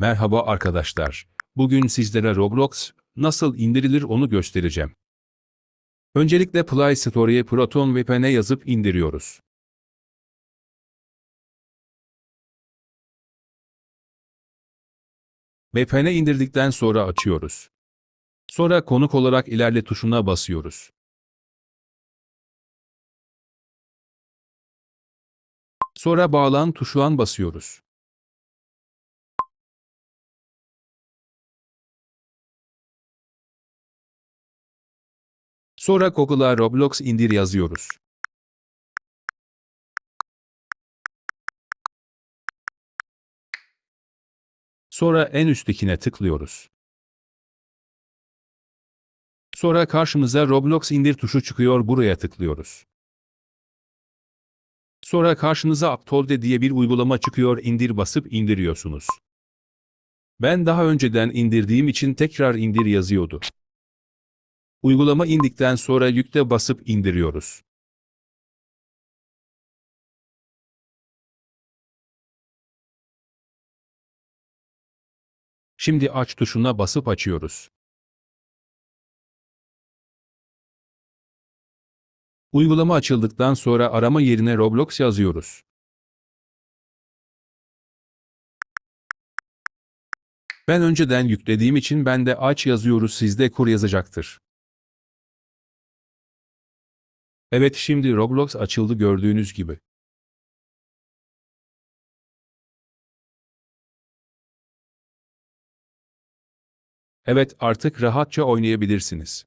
Merhaba arkadaşlar. Bugün sizlere Roblox nasıl indirilir onu göstereceğim. Öncelikle Play Store'ye Proton VPN yazıp indiriyoruz. VPN indirdikten sonra açıyoruz. Sonra konuk olarak ilerle tuşuna basıyoruz. Sonra bağlan tuşuna basıyoruz. Sonra Google'a Roblox indir yazıyoruz. Sonra en üsttekine tıklıyoruz. Sonra karşımıza Roblox indir tuşu çıkıyor buraya tıklıyoruz. Sonra karşınıza Aptolde diye bir uygulama çıkıyor indir basıp indiriyorsunuz. Ben daha önceden indirdiğim için tekrar indir yazıyordu. Uygulama indikten sonra yükle basıp indiriyoruz. Şimdi aç tuşuna basıp açıyoruz. Uygulama açıldıktan sonra arama yerine Roblox yazıyoruz. Ben önceden yüklediğim için ben de aç yazıyoruz sizde kur yazacaktır. Evet şimdi Roblox açıldı gördüğünüz gibi. Evet artık rahatça oynayabilirsiniz.